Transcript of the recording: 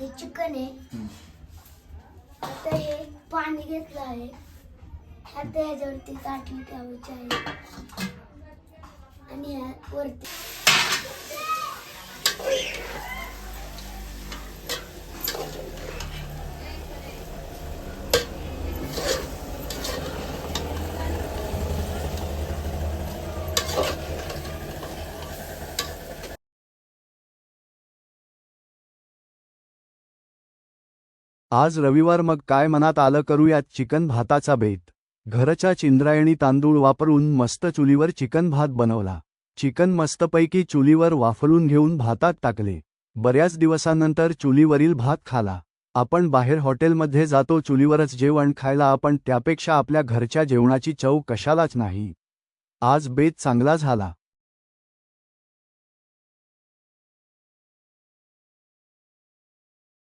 हे चिकन आहे. आता हे पाणी घेतलं आहे. आता ह्याच्यावरती ताटली ठेवायची आहे. आणि ह्या वरती. आज रविवार मग काय मनात आलं करूयात चिकन भाताचा बेत. घरच्या चिंद्रायणी तांदूळ वापरून मस्त चुलीवर चिकन भात बनवला. चिकन मस्तपैकी चुलीवर वाफलून घेऊन भातात टाकले. बऱ्याच दिवसांनंतर चुलीवरील भात खाला. आपण बाहेर हॉटेलमध्ये जातो चुलीवरच जेवण खायला आपण त्यापेक्षा आपल्या घरच्या जेवणाची चव कशालाच नाही. आज बेत चांगला झाला.